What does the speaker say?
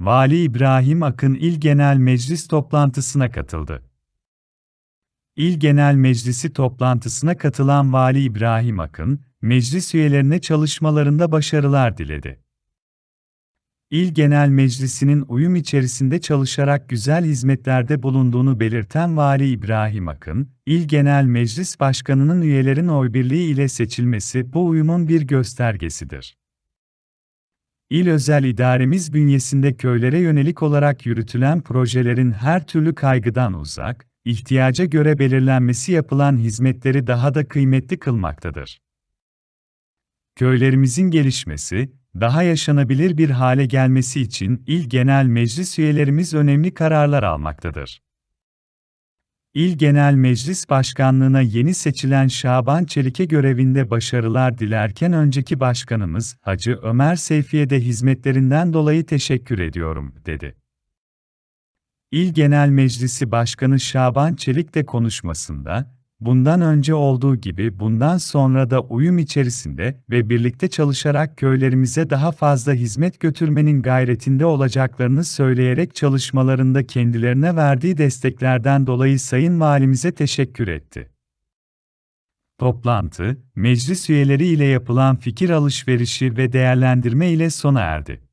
Vali İbrahim Akın İl Genel Meclis toplantısına katıldı. İl Genel Meclisi toplantısına katılan Vali İbrahim Akın, meclis üyelerine çalışmalarında başarılar diledi. İl Genel Meclisi'nin uyum içerisinde çalışarak güzel hizmetlerde bulunduğunu belirten Vali İbrahim Akın, İl Genel Meclis Başkanı'nın üyelerin oy birliği ile seçilmesi bu uyumun bir göstergesidir. İl özel idaremiz bünyesinde köylere yönelik olarak yürütülen projelerin her türlü kaygıdan uzak, ihtiyaca göre belirlenmesi yapılan hizmetleri daha da kıymetli kılmaktadır. Köylerimizin gelişmesi, daha yaşanabilir bir hale gelmesi için İl Genel Meclis üyelerimiz önemli kararlar almaktadır. İl Genel Meclis Başkanlığına yeni seçilen Şaban Çelik'e görevinde başarılar dilerken önceki başkanımız Hacı Ömer Seyfi'ye de hizmetlerinden dolayı teşekkür ediyorum, dedi. İl Genel Meclisi Başkanı Şaban Çelik de konuşmasında, bundan önce olduğu gibi bundan sonra da uyum içerisinde ve birlikte çalışarak köylerimize daha fazla hizmet götürmenin gayretinde olacaklarını söyleyerek çalışmalarında kendilerine verdiği desteklerden dolayı Sayın Valimize teşekkür etti. Toplantı, meclis üyeleri ile yapılan fikir alışverişi ve değerlendirme ile sona erdi.